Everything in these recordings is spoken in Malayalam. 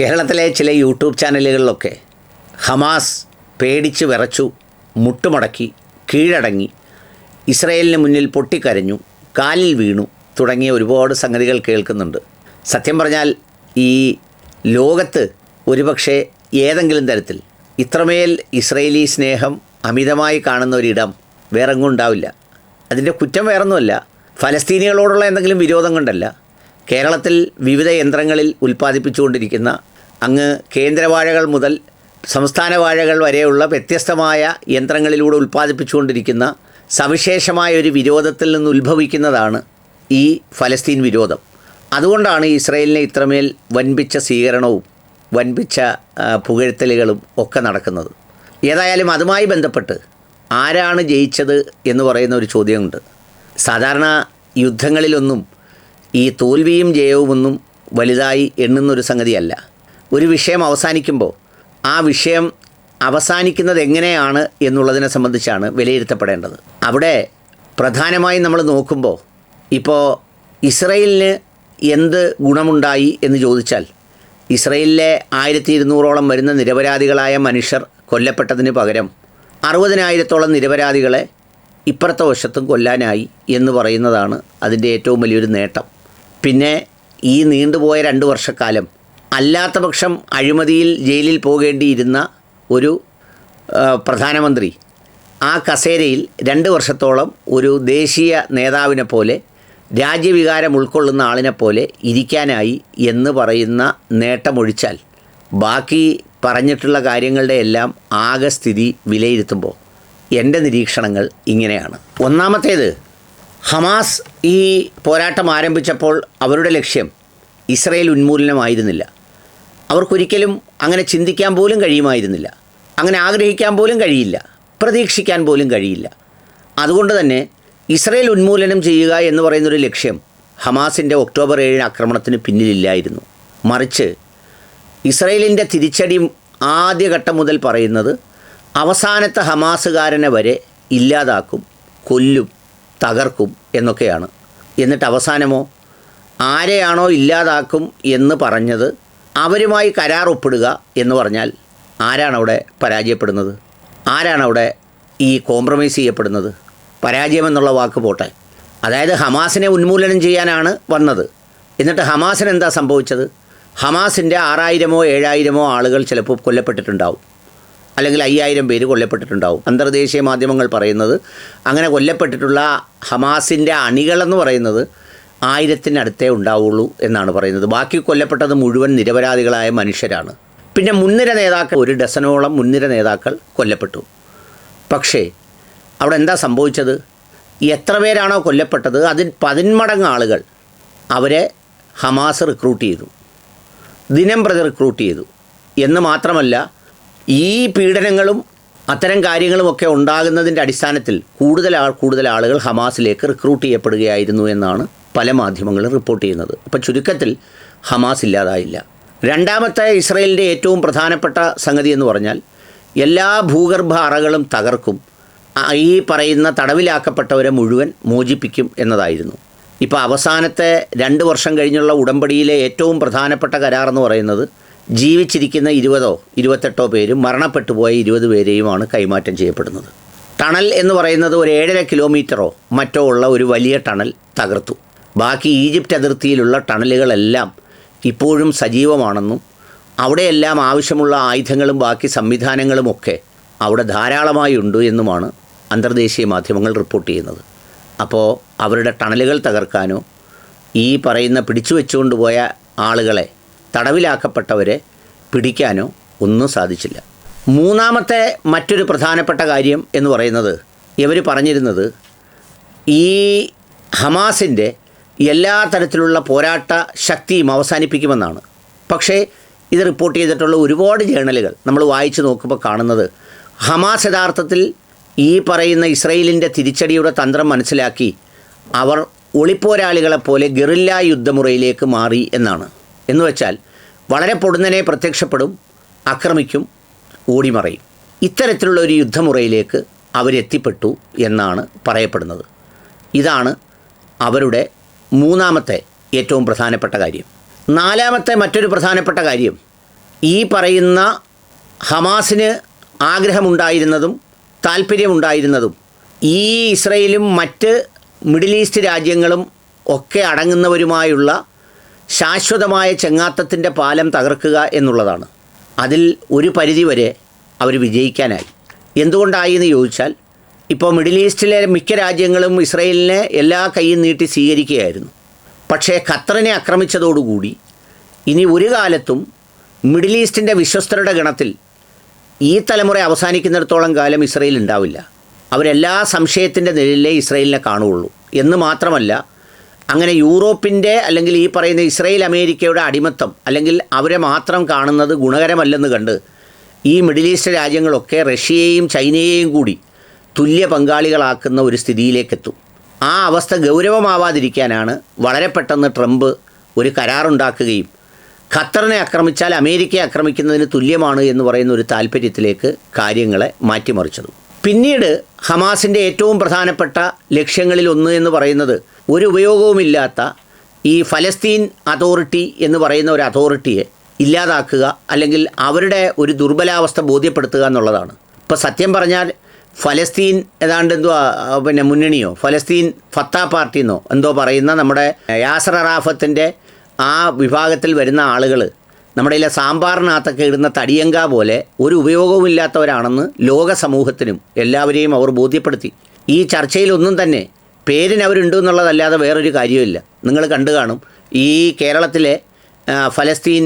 കേരളത്തിലെ ചില യൂട്യൂബ് ചാനലുകളിലൊക്കെ ഹമാസ് പേടിച്ച് വിറച്ചു മുട്ടുമടക്കി കീഴടങ്ങി ഇസ്രയേലിന് മുന്നിൽ പൊട്ടിക്കരഞ്ഞു കാലിൽ വീണു തുടങ്ങിയ ഒരുപാട് സംഗതികൾ കേൾക്കുന്നുണ്ട്. സത്യം പറഞ്ഞാൽ ഈ ലോകത്ത് ഒരുപക്ഷെ ഏതെങ്കിലും തരത്തിൽ ഇത്രമേൽ ഇസ്രയേലി സ്നേഹം അമിതമായി കാണുന്ന ഒരിടം വേറെങ്ങും ഉണ്ടാവില്ല അതിന്റെ കുറ്റം വേറൊന്നുമല്ല. ഫലസ്തീനികളോടുള്ള എന്തെങ്കിലും വിരോധം കൊണ്ടല്ല. കേരളത്തിൽ വിവിധ യന്ത്രങ്ങളിൽ ഉൽപ്പാദിപ്പിച്ചുകൊണ്ടിരിക്കുന്ന അങ്ങ് കേന്ദ്രവാഴകൾ മുതൽ സംസ്ഥാന വാഴകൾ വരെയുള്ള വ്യത്യസ്തമായ യന്ത്രങ്ങളിലൂടെ ഉൽപ്പാദിപ്പിച്ചുകൊണ്ടിരിക്കുന്ന സവിശേഷമായ ഒരു വിരോധത്തിൽ നിന്ന് ഉത്ഭവിക്കുന്നതാണ് ഈ ഫലസ്തീൻ വിരോധം. അതുകൊണ്ടാണ് ഇസ്രയേലിനെ ഇത്രമേൽ വൻപിച്ച സ്വീകരണവും വൻപിച്ച പുകഴ്ത്തലുകളും ഒക്കെ നടക്കുന്നത്. ഏതായാലും അതുമായി ബന്ധപ്പെട്ട് ആരാണ് ജയിച്ചത് എന്ന് പറയുന്ന ഒരു ചോദ്യമുണ്ട്. സാധാരണ യുദ്ധങ്ങളിലൊന്നും ഈ തോൽവിയും ജയവുമൊന്നും വലുതായി എണ്ണുന്നൊരു സംഗതിയല്ല. ഒരു വിഷയം അവസാനിക്കുമ്പോൾ ആ വിഷയം അവസാനിക്കുന്നത് എങ്ങനെയാണ് എന്നുള്ളതിനെ സംബന്ധിച്ചാണ് വിലയിരുത്തപ്പെടേണ്ടത്. അവിടെ പ്രധാനമായും നമ്മൾ നോക്കുമ്പോൾ ഇപ്പോൾ ഇസ്രയേലിന് എന്ത് ഗുണമുണ്ടായി എന്ന് ചോദിച്ചാൽ ഇസ്രയേലിലെ ആയിരത്തി ഇരുന്നൂറോളം വരുന്ന നിരപരാധികളായ മനുഷ്യർ കൊല്ലപ്പെട്ടതിന് പകരം അറുപതിനായിരത്തോളം നിരപരാധികളെ ഇപ്പുറത്തെ വശത്തും കൊല്ലാനായി എന്ന് പറയുന്നതാണ് അതിന്റെ ഏറ്റവും വലിയൊരു നേട്ടം. പിന്നെ ഈ നീണ്ടുപോയ രണ്ട് വർഷക്കാലം അല്ലാത്ത പക്ഷം അഴിമതിയിൽ ജയിലിൽ പോകേണ്ടിയിരുന്ന ഒരു പ്രധാനമന്ത്രി ആ കസേരയിൽ രണ്ട് വർഷത്തോളം ഒരു ദേശീയ നേതാവിനെ പോലെ രാജ്യവികാരം ഉൾക്കൊള്ളുന്ന ആളിനെ പോലെ ഇരിക്കാനായി എന്ന് പറയുന്ന നേട്ടമൊഴിച്ചാൽ ബാക്കി പറഞ്ഞിട്ടുള്ള കാര്യങ്ങളുടെ എല്ലാം ആകെ സ്ഥിതി വിലയിരുത്തുമ്പോൾ എന്റെ നിരീക്ഷണങ്ങൾ ഇങ്ങനെയാണ്. ഒന്നാമത്തേത് ഹമാസ് ഈ പോരാട്ടം ആരംഭിച്ചപ്പോൾ അവരുടെ ലക്ഷ്യം ഇസ്രയേൽ ഉന്മൂലനമായിരുന്നില്ല. അവർക്കൊരിക്കലും അങ്ങനെ ചിന്തിക്കാൻ പോലും കഴിയുമായിരുന്നില്ല. അങ്ങനെ ആഗ്രഹിക്കാൻ പോലും കഴിയില്ല. പ്രതീക്ഷിക്കാൻ പോലും കഴിയില്ല. അതുകൊണ്ട് തന്നെ ഇസ്രയേൽ ഉന്മൂലനം ചെയ്യുക എന്ന് പറയുന്നൊരു ലക്ഷ്യം ഹമാസിന്റെ ഒക്ടോബർ ഏഴിന് ആക്രമണത്തിന് പിന്നിലില്ലായിരുന്നു. മറിച്ച് ഇസ്രയേലിന്റെ തിരിച്ചടി ആദ്യഘട്ടം മുതൽ പറയുന്നത് അവസാനത്തെ ഹമാസുകാരനെ വരെ ഇല്ലാതാക്കും കൊല്ലും തകർക്കും എന്നൊക്കെയാണ്. എന്നിട്ട് അവസാനമോ ആരെയാണോ ഇല്ലാതാക്കും എന്ന് പറഞ്ഞത് അവരുമായി കരാർ ഒപ്പിടുക എന്ന് പറഞ്ഞാൽ ആരാണ് അവിടെ പരാജയപ്പെടുന്നത്? ആരാണ് അവിടെ ഈ കോംപ്രമൈസ് ചെയ്യപ്പെടുന്നത്? പരാജയം എന്നുള്ള വാക്ക് പോട്ടെ. അതായത് ഹമാസിനെ ഉന്മൂലനം ചെയ്യാനാണ് വന്നത്. എന്നിട്ട് ഹമാസിന് എന്താ സംഭവിച്ചത്? ഹമാസിന്റെ ആറായിരമോ ഏഴായിരമോ ആളുകൾ ചിലപ്പോൾ കൊല്ലപ്പെട്ടിട്ടുണ്ടാവും. അല്ലെങ്കിൽ അയ്യായിരം പേര് കൊല്ലപ്പെട്ടിട്ടുണ്ടാവും. അന്തർദേശീയ മാധ്യമങ്ങൾ പറയുന്നത് അങ്ങനെ കൊല്ലപ്പെട്ടിട്ടുള്ള ഹമാസിന്റെ അണികളെന്ന് പറയുന്നത് ആയിരത്തിനടുത്തേ ഉണ്ടാവുള്ളൂ എന്നാണ് പറയുന്നത്. ബാക്കി കൊല്ലപ്പെട്ടത് മുഴുവൻ നിരപരാധികളായ മനുഷ്യരാണ്. പിന്നെ മുൻനിര നേതാക്കൾ ഒരു ഡസനോളം മുൻനിര നേതാക്കൾ കൊല്ലപ്പെട്ടു. പക്ഷേ അവിടെ എന്താ സംഭവിച്ചത്? എത്ര പേരാണോ കൊല്ലപ്പെട്ടത്? അതിൽ പതിന്മടങ്ങ് ആളുകൾ അവരെ ഹമാസ് റിക്രൂട്ട് ചെയ്തു. ദിനം പ്രതി റിക്രൂട്ട് ചെയ്തു. എന്ന് മാത്രമല്ല ഈ പീഡനങ്ങളും അത്തരം കാര്യങ്ങളുമൊക്കെ ഉണ്ടാകുന്നതിന്റെ അടിസ്ഥാനത്തിൽ കൂടുതൽ കൂടുതൽ ആളുകൾ ഹമാസിലേക്ക് റിക്രൂട്ട് ചെയ്യപ്പെടുകയായിരുന്നു എന്നാണ് പല മാധ്യമങ്ങളും റിപ്പോർട്ട് ചെയ്യുന്നത്. അപ്പോൾ ചുരുക്കത്തിൽ ഹമാസ് ഇല്ലാതായില്ല. രണ്ടാമത്തെ ഇസ്രയേലിന്റെ ഏറ്റവും പ്രധാനപ്പെട്ട സംഗതി എന്ന് പറഞ്ഞാൽ എല്ലാ ഭൂഗർഭ അറകളും തകർക്കും. ഈ പറയുന്ന തടവിലാക്കപ്പെട്ടവരെ മുഴുവൻ മോചിപ്പിക്കും എന്നതായിരുന്നു. ഇപ്പോൾ അവസാനത്തെ രണ്ട് വർഷം കഴിഞ്ഞുള്ള ഉടമ്പടിയിലെ ഏറ്റവും പ്രധാനപ്പെട്ട കരാർ എന്ന് പറയുന്നത് ജീവിച്ചിരിക്കുന്ന ഇരുപതോ ഇരുപത്തെട്ടോ പേരും മരണപ്പെട്ടു പോയ ഇരുപത് പേരെയുമാണ് കൈമാറ്റം ചെയ്യപ്പെടുന്നത്. ടണൽ എന്ന് പറയുന്നത് ഒരു ഏഴര കിലോമീറ്ററോ മറ്റോ ഉള്ള ഒരു വലിയ ടണൽ തകർത്തു. ബാക്കി ഈജിപ്റ്റ് അതിർത്തിയിലുള്ള ടണലുകളെല്ലാം ഇപ്പോഴും സജീവമാണെന്നും അവിടെയെല്ലാം ആവശ്യമുള്ള ആയുധങ്ങളും ബാക്കി സംവിധാനങ്ങളുമൊക്കെ അവിടെ ധാരാളമായി ഉണ്ട് എന്നുമാണ് അന്തർദേശീയ മാധ്യമങ്ങൾ റിപ്പോർട്ട് ചെയ്യുന്നത്. അപ്പോൾ അവരുടെ ടണലുകൾ തകർക്കാനോ ഈ പറയുന്ന പിടിച്ചു വെച്ചുകൊണ്ട് പോയ ആളുകളെ തടവിലാക്കപ്പെട്ടവരെ പിടിക്കാനോ ഒന്നും സാധിച്ചില്ല. മൂന്നാമത്തെ മറ്റൊരു പ്രധാനപ്പെട്ട കാര്യം എന്ന് പറയുന്നത് ഇവർ പറഞ്ഞിരുന്നത് ഈ ഹമാസിന്റെ എല്ലാ തരത്തിലുള്ള പോരാട്ട ശക്തിയും അവസാനിപ്പിക്കുമെന്നാണ്. പക്ഷേ ഇത് റിപ്പോർട്ട് ചെയ്തിട്ടുള്ള ഒരുപാട് ജേണലുകൾ നമ്മൾ വായിച്ചു നോക്കുമ്പോൾ കാണുന്നത് ഹമാസ് യഥാർത്ഥത്തിൽ ഈ പറയുന്ന ഇസ്രയേലിന്റെ തിരിച്ചടിയുടെ തന്ത്രം മനസ്സിലാക്കി അവർ ഒളിപ്പോരാളികളെപ്പോലെ ഗറില്ല യുദ്ധമുറയിലേക്ക് മാറി എന്നാണ്. എന്ന് വെച്ചാൽ വളരെ പൊടുന്നനെ പ്രത്യക്ഷപ്പെടും ആക്രമിക്കും ഓടിമറയും. ഇത്തരത്തിലുള്ള ഒരു യുദ്ധമുറയിലേക്ക് അവരെത്തിപ്പെട്ടു എന്നാണ് പറയപ്പെടുന്നത്. ഇതാണ് അവരുടെ മൂന്നാമത്തെ ഏറ്റവും പ്രധാനപ്പെട്ട കാര്യം. നാലാമത്തെ മറ്റൊരു പ്രധാനപ്പെട്ട കാര്യം ഈ പറയുന്ന ഹമാസിന് ആഗ്രഹമുണ്ടായിരുന്നതും താല്പര്യമുണ്ടായിരുന്നതും ഈ ഇസ്രയേലും മറ്റ് മിഡിൽ ഈസ്റ്റ് രാജ്യങ്ങളും ഒക്കെ അടങ്ങുന്നവരുമായുള്ള ശാശ്വതമായ ചെങ്ങാത്തത്തിന്റെ പാലം തകർക്കുക എന്നുള്ളതാണ്. അതിൽ ഒരു പരിധിവരെ അവർ വിജയിക്കാനായി. എന്തുകൊണ്ടായി എന്ന് ചോദിച്ചാൽ ഇപ്പോൾ മിഡിൽ ഈസ്റ്റിലെ മിക്ക രാജ്യങ്ങളും ഇസ്രയേലിനെ എല്ലാ കൈയും നീട്ടി സ്വീകരിക്കുകയായിരുന്നു. പക്ഷേ ഖത്തറിനെ ആക്രമിച്ചതോടുകൂടി ഇനി ഒരു കാലത്തും മിഡിൽ ഈസ്റ്റിന്റെ വിശ്വസ്തരുടെ ഗണത്തിൽ ഈ തലമുറ അവസാനിക്കുന്നിടത്തോളം കാലം ഇസ്രയേൽ ഉണ്ടാവില്ല. അവരെല്ലാ സംശയത്തിന്റെ നിഴലിലേ ഇസ്രയേലിനെ കാണുകയുള്ളൂ. എന്ന് മാത്രമല്ല അങ്ങനെ യൂറോപ്പിന്റെ അല്ലെങ്കിൽ ഈ പറയുന്ന ഇസ്രയേൽ അമേരിക്കയുടെ അടിമത്തം അല്ലെങ്കിൽ അവരെ മാത്രം കാണുന്നത് ഗുണകരമല്ലെന്ന് കണ്ട് ഈ മിഡിൽ ഈസ്റ്റ് രാജ്യങ്ങളൊക്കെ റഷ്യയെയും ചൈനയെയും കൂടി തുല്യ പങ്കാളികളാക്കുന്ന ഒരു സ്ഥിതിയിലേക്കെത്തും. ആ അവസ്ഥ ഗൗരവമാവാതിരിക്കാനാണ് വളരെ പെട്ടെന്ന് ട്രംപ് ഒരു കരാറുണ്ടാക്കുകയും ഖത്തറിനെ ആക്രമിച്ചാൽ അമേരിക്കയെ ആക്രമിക്കുന്നതിന് തുല്യമാണ് എന്ന് പറയുന്ന ഒരു താല്പര്യത്തിലേക്ക് കാര്യങ്ങളെ മാറ്റിമറിച്ചതും. പിന്നീട് ഹമാസിന്റെ ഏറ്റവും പ്രധാനപ്പെട്ട ലക്ഷ്യങ്ങളിൽ ഒന്ന് എന്ന് പറയുന്നത് ഒരു ഉപയോഗവുമില്ലാത്ത ഈ ഫലസ്തീൻ അതോറിറ്റി എന്ന് പറയുന്ന ഒരു അതോറിറ്റിയെ ഇല്ലാതാക്കുക അല്ലെങ്കിൽ അവരുടെ ഒരു ദുർബലാവസ്ഥ ബോധ്യപ്പെടുത്തുക എന്നുള്ളതാണ്. ഇപ്പോൾ സത്യം പറഞ്ഞാൽ ഫലസ്തീൻ ഏതാണ്ട് എന്തോ പിന്നെ മുന്നണിയോ? ഫലസ്തീൻ ഫത്താ പാർട്ടി എന്നോ എന്തോ പറയുന്ന നമ്മുടെ യാസർ അറാഫത്തിന്റെ ആ വിഭാഗത്തിൽ വരുന്ന ആളുകൾ നമ്മുടെ ഇതിലെ സാമ്പാറിനകത്തൊക്കെ ഇടുന്ന തടിയങ്ക പോലെ ഒരു ഉപയോഗവുമില്ലാത്തവരാണെന്ന് ലോക സമൂഹത്തിനും എല്ലാവരെയും അവർ ബോധ്യപ്പെടുത്തി. ഈ ചർച്ചയിലൊന്നും തന്നെ പേരിന് അവരുണ്ട് എന്നുള്ളതല്ലാതെ വേറൊരു കാര്യമില്ല നിങ്ങൾ കണ്ടു കാണും. ഈ കേരളത്തിലെ ഫലസ്തീൻ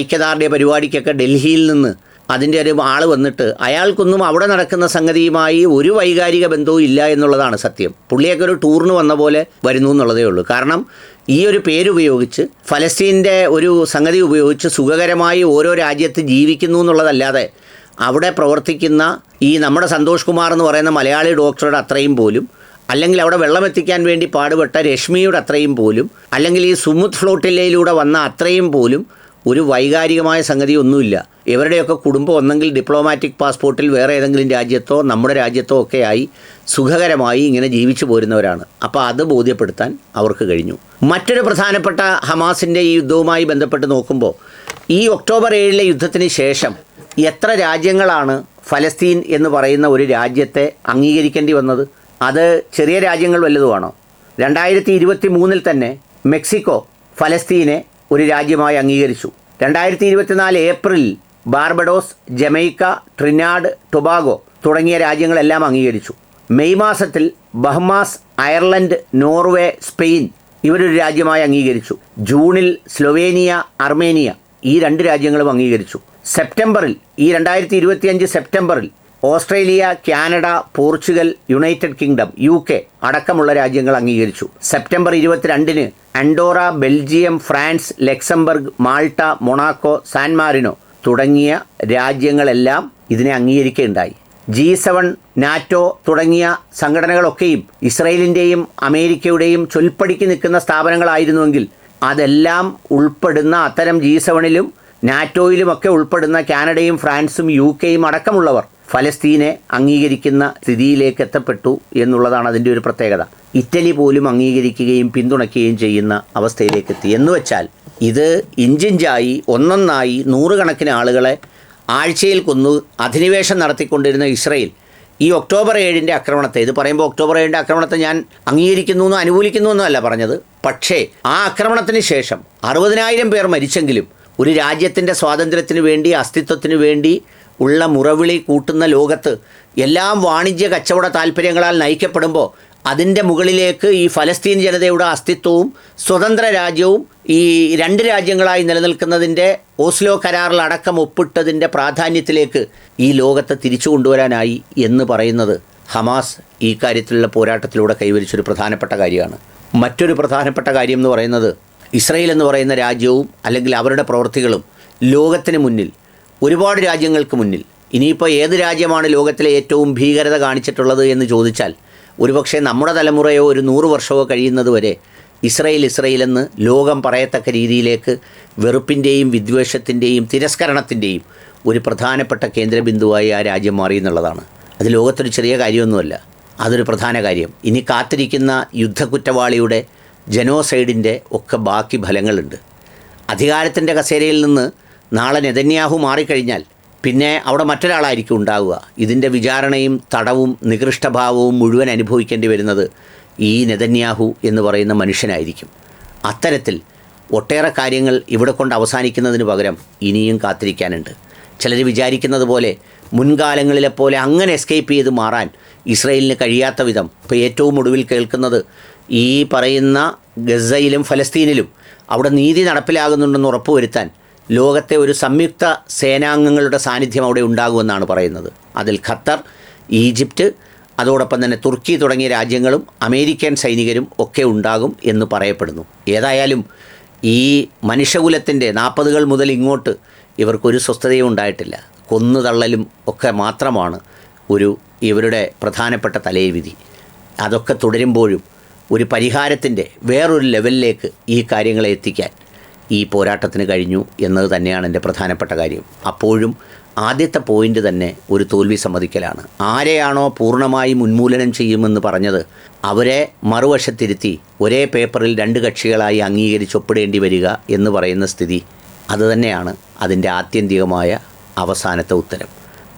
ഐക്യദാർഢ്യ പരിപാടിക്കൊക്കെ ഡൽഹിയിൽ നിന്ന് അതിന്റെ ഒരു ആൾ വന്നിട്ട് അയാൾക്കൊന്നും അവിടെ നടക്കുന്ന സംഗതിയുമായി ഒരു വൈകാരിക ബന്ധവും ഇല്ല എന്നുള്ളതാണ് സത്യം. പുള്ളിയൊക്കെ ഒരു ടൂറിന് വന്ന പോലെ വരുന്നു എന്നുള്ളതേ ഉള്ളൂ. കാരണം ഈ ഒരു പേരുപയോഗിച്ച് ഫലസ്തീന്റെ ഒരു സംഗതി ഉപയോഗിച്ച് സുഖകരമായി ഓരോ രാജ്യത്ത് ജീവിക്കുന്നു എന്നുള്ളതല്ലാതെ അവിടെ പ്രവർത്തിക്കുന്ന ഈ നമ്മുടെ സന്തോഷ് കുമാർ എന്ന് പറയുന്ന മലയാളി ഡോക്ടറുടെ അത്രയും പോലും അല്ലെങ്കിൽ അവിടെ വെള്ളം എത്തിക്കാൻ വേണ്ടി പാടുപെട്ട രശ്മിയുടെ അത്രയും പോലും അല്ലെങ്കിൽ ഈ സുമുത് ഫ്ലോട്ടില്ലയിലൂടെ വന്ന അത്രയും പോലും ഒരു വൈകാരികമായ സംഗതി ഒന്നുമില്ല ഇവരുടെയൊക്കെ കുടുംബം ഒന്നെങ്കിൽ ഡിപ്ലോമാറ്റിക് പാസ്പോർട്ടിൽ വേറെ ഏതെങ്കിലും രാജ്യത്തോ നമ്മുടെ രാജ്യത്തോ ആയി സുഖകരമായി ഇങ്ങനെ ജീവിച്ചു പോരുന്നവരാണ്. അപ്പോൾ അത് ബോധ്യപ്പെടുത്താൻ അവർക്ക് കഴിഞ്ഞു. മറ്റൊരു പ്രധാനപ്പെട്ട ഹമാസിന്റെ ഈ യുദ്ധവുമായി ബന്ധപ്പെട്ട് നോക്കുമ്പോൾ ഈ ഒക്ടോബർ ഏഴിലെ യുദ്ധത്തിന് ശേഷം എത്ര രാജ്യങ്ങളാണ് ഫലസ്തീൻ എന്ന് പറയുന്ന ഒരു രാജ്യത്തെ അംഗീകരിക്കേണ്ടി വന്നത്? അത് ചെറിയ രാജ്യങ്ങൾ വല്ലതുമാണോ? രണ്ടായിരത്തി ഇരുപത്തി മൂന്നിൽ തന്നെ മെക്സിക്കോ ഫലസ്തീനെ ഒരു രാജ്യമായി അംഗീകരിച്ചു. രണ്ടായിരത്തി ഇരുപത്തിനാല് ഏപ്രിലിൽ ബാർബഡോസ് ജമൈക്ക ട്രിനാഡ് ടൊബാഗോ തുടങ്ങിയ രാജ്യങ്ങളെല്ലാം അംഗീകരിച്ചു. മെയ് മാസത്തിൽ ബഹ്മാസ് അയർലൻഡ് നോർവേ സ്പെയിൻ ഇവരൊരു രാജ്യമായി അംഗീകരിച്ചു. ജൂണിൽ സ്ലൊവേനിയ അർമേനിയ ഈ രണ്ട് രാജ്യങ്ങളും അംഗീകരിച്ചു. സെപ്റ്റംബറിൽ ഈ രണ്ടായിരത്തി ഇരുപത്തിയഞ്ച് സെപ്റ്റംബറിൽ Australia Canada Portugal United Kingdom U K അടക്കമുള്ള രാജ്യങ്ങൾ അംഗീകരിച്ചു. സെപ്റ്റംബർ ഇരുപത്തിരണ്ടിന് Andorra Belgium France Luxembourg Malta Monaco San Marino തുടങ്ങിയ രാജ്യങ്ങളെല്ലാം ഇതിനെ അംഗീകരിക്കുകയുണ്ടായി. ജി സെവൻ നാറ്റോ തുടങ്ങിയ സംഘടനകളൊക്കെയും ഇസ്രയേലിന്റെയും അമേരിക്കയുടെയും ചൊൽപ്പടിക്ക് നിൽക്കുന്ന സ്ഥാപനങ്ങളായിരുന്നുവെങ്കിൽ അതെല്ലാം ഉൾപ്പെടുന്ന അത്തരം ജി സെവനിലും നാറ്റോയിലുമൊക്കെ ഉൾപ്പെടുന്ന കാനഡയും ഫ്രാൻസും യു കെയും അടക്കമുള്ളവർ ഫലസ്തീനെ അംഗീകരിക്കുന്ന സ്ഥിതിയിലേക്ക് എത്തപ്പെട്ടു എന്നുള്ളതാണ് അതിന്റെ ഒരു പ്രത്യേകത. ഇറ്റലി പോലും അംഗീകരിക്കുകയും പിന്തുണയ്ക്കുകയും ചെയ്യുന്ന അവസ്ഥയിലേക്ക് എത്തി. എന്ന് വെച്ചാൽ ഇത് ഇഞ്ചിഞ്ചായി ഒന്നൊന്നായി നൂറുകണക്കിന് ആളുകളെ ആഴ്ചയിൽ കൊന്നു അധിനിവേശം നടത്തിക്കൊണ്ടിരുന്ന ഇസ്രയേൽ ഈ ഒക്ടോബർ ഏഴിന്റെ ആക്രമണത്തെ ഇത് പറയുമ്പോൾ ഒക്ടോബർ ഏഴിന്റെ ആക്രമണത്തെ ഞാൻ അംഗീകരിക്കുന്നു എന്നും അനുകൂലിക്കുന്നു എന്നല്ല പറഞ്ഞത്. പക്ഷേ ആ ആക്രമണത്തിന് ശേഷം അറുപതിനായിരം പേർ മരിച്ചെങ്കിലും ഒരു രാജ്യത്തിന്റെ സ്വാതന്ത്ര്യത്തിന് വേണ്ടി അസ്തിത്വത്തിന് വേണ്ടി ഉള്ള മുറവിളി കൂട്ടുന്ന ലോകത്ത് എല്ലാം വാണിജ്യ കച്ചവട താല്പര്യങ്ങളാൽ നയിക്കപ്പെടുമ്പോൾ അതിന്റെ മുകളിലേക്ക് ഈ ഫലസ്തീൻ ജനതയുടെ അസ്തിത്വവും സ്വതന്ത്ര രാജ്യവും ഈ രണ്ട് രാജ്യങ്ങളായി നിലനിൽക്കുന്നതിന്റെ ഓസ്ലോ കരാറിൽ അടക്കം ഒപ്പിട്ടതിന്റെ പ്രാധാന്യത്തിലേക്ക് ഈ ലോകത്തെ തിരിച്ചു കൊണ്ടുവരാനായി എന്ന് പറയുന്നത് ഹമാസ് ഈ കാര്യത്തിലുള്ള പോരാട്ടത്തിലൂടെ കൈവരിച്ചൊരു പ്രധാനപ്പെട്ട കാര്യമാണ്. മറ്റൊരു പ്രധാനപ്പെട്ട കാര്യം എന്ന് പറയുന്നത് ഇസ്രയേൽ എന്ന് പറയുന്ന രാജ്യവും അല്ലെങ്കിൽ അവരുടെ പ്രവൃത്തികളും ലോകത്തിന് മുന്നിൽ ഒരുപാട് രാജ്യങ്ങൾക്ക് മുന്നിൽ. ഇനിയിപ്പോൾ ഏത് രാജ്യമാണ് ലോകത്തിലെ ഏറ്റവും ഭീകരത കാണിച്ചിട്ടുള്ളത് എന്ന് ചോദിച്ചാൽ ഒരുപക്ഷെ നമ്മുടെ തലമുറയോ ഒരു നൂറ് വർഷമോ കഴിയുന്നതുവരെ ഇസ്രയേൽ എന്ന് ലോകം പറയത്തക്ക രീതിയിലേക്ക് വെറുപ്പിന്റെയും വിദ്വേഷത്തിന്റെയും തിരസ്കരണത്തിന്റെയും ഒരു പ്രധാനപ്പെട്ട കേന്ദ്രബിന്ദുവായി ആ രാജ്യം മാറി എന്നുള്ളതാണ്. അത് ലോകത്തൊരു ചെറിയ കാര്യമൊന്നുമല്ല. അതൊരു പ്രധാന കാര്യം. ഇനി കാത്തിരിക്കുന്ന യുദ്ധക്കുറ്റവാളിയുടെ ജനോസൈഡിന്റെ ഒക്കെ ബാക്കി ഫലങ്ങളുണ്ട്. അധികാരത്തിന്റെ കസേരയിൽ നിന്ന് നാളെ നെതന്യാഹു മാറിക്കഴിഞ്ഞാൽ പിന്നെ അവിടെ മറ്റൊരാളായിരിക്കും ഉണ്ടാവുക. ഇതിന്റെ വിചാരണയും തടവും നികൃഷ്ടഭാവവും മുഴുവൻ അനുഭവിക്കേണ്ടി വരുന്നത് ഈ നെതന്യാഹു എന്ന് പറയുന്ന മനുഷ്യനായിരിക്കും. അത്തരത്തിൽ ഒട്ടേറെ കാര്യങ്ങൾ ഇവിടെ കൊണ്ട് അവസാനിക്കുന്നതിന് പകരം ഇനിയും കാത്തിരിക്കാനുണ്ട്. ചിലർ വിചാരിക്കുന്നത് പോലെ മുൻകാലങ്ങളിലെ പോലെ അങ്ങനെ എസ്കേപ്പ് ചെയ്ത് മാറാൻ ഇസ്രയേലിന് കഴിയാത്ത വിധം ഇപ്പോൾ ഏറ്റവും ഒടുവിൽ കേൾക്കുന്നത് ഈ പറയുന്ന ഗസയിലും ഫലസ്തീനിലും അവിടെ നീതി നടപ്പിലാകുന്നുണ്ടെന്ന് ഉറപ്പുവരുത്താൻ ലോകത്തെ ഒരു സംയുക്ത സേനാംഗങ്ങളുടെ സാന്നിധ്യം അവിടെ ഉണ്ടാകുമെന്നാണ് പറയുന്നത്. അതിൽ ഖത്തർ ഈജിപ്റ്റ് അതോടൊപ്പം തന്നെ തുർക്കി തുടങ്ങിയ രാജ്യങ്ങളും അമേരിക്കൻ സൈനികരും ഒക്കെ ഉണ്ടാകും എന്ന് പറയപ്പെടുന്നു. ഏതായാലും ഈ മനുഷ്യകുലത്തിന്റെ നാൽപ്പതുകൾ മുതൽ ഇങ്ങോട്ട് ഇവർക്കൊരു സ്വസ്ഥതയും ഉണ്ടായിട്ടില്ല. കൊന്നു തള്ളലും ഒക്കെ മാത്രമാണ് ഒരു ഇവരുടെ പ്രധാനപ്പെട്ട തലയിൽ അതൊക്കെ തുടരുമ്പോഴും ഒരു പരിഹാരത്തിന്റെ വേറൊരു ലെവലിലേക്ക് ഈ കാര്യങ്ങളെ എത്തിക്കാൻ ഈ പോരാട്ടത്തിന് കഴിഞ്ഞു എന്നത് തന്നെയാണ് എന്റെ പ്രധാനപ്പെട്ട കാര്യം. അപ്പോഴും ആദ്യത്തെ പോയിന്റ് തന്നെ ഒരു തോൽവി സമ്മതിക്കലാണ്. ആരെയാണോ പൂർണമായി ഉന്മൂലനം ചെയ്യുമെന്ന് പറഞ്ഞത് അവരെ മറുവശത്തിരുത്തി ഒരേ പേപ്പറിൽ രണ്ട് കക്ഷികളായി അംഗീകരിച്ച് ഒപ്പിടേണ്ടി വരിക എന്ന് പറയുന്ന സ്ഥിതി അതുതന്നെയാണ് അതിന്റെ ആത്യന്തികമായ അവസാനത്തെ ഉത്തരം.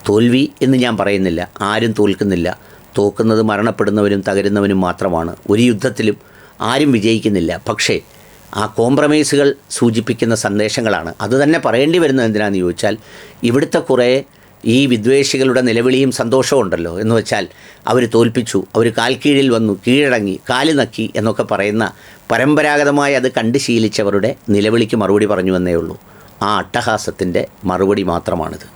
തോൽവി എന്ന് ഞാൻ പറയുന്നില്ല ആരും തോൽക്കുന്നില്ല. തോക്കുന്നത് മരണപ്പെടുന്നവരും തകരുന്നവരും മാത്രമാണ്. ഒരു യുദ്ധത്തിലും ആരും വിജയിക്കുന്നില്ല. പക്ഷേ ആ കോംപ്രമൈസുകൾ സൂചിപ്പിക്കുന്ന സന്ദേശങ്ങളാണ്. അതുതന്നെ പറയേണ്ടി വരുന്നത് എന്തിനാണെന്ന് ചോദിച്ചാൽ ഇവിടുത്തെ കുറേ ഈ വിദ്വേഷികളുടെ നിലവിളിയും സന്തോഷവും ഉണ്ടല്ലോ എന്ന് വെച്ചാൽ അവർ തോൽപ്പിച്ചു അവർ കാൽ കീഴിൽ വന്നു കീഴടങ്ങി കാൽ നക്കി എന്നൊക്കെ പറയുന്ന പരമ്പരാഗതമായി അത് കണ്ട് ശീലിച്ചവരുടെ നിലവിളിക്ക് മറുപടി പറഞ്ഞു എന്നേ ഉള്ളൂ. ആ അട്ടഹാസത്തിന്റെ മറുപടി മാത്രമാണിത്.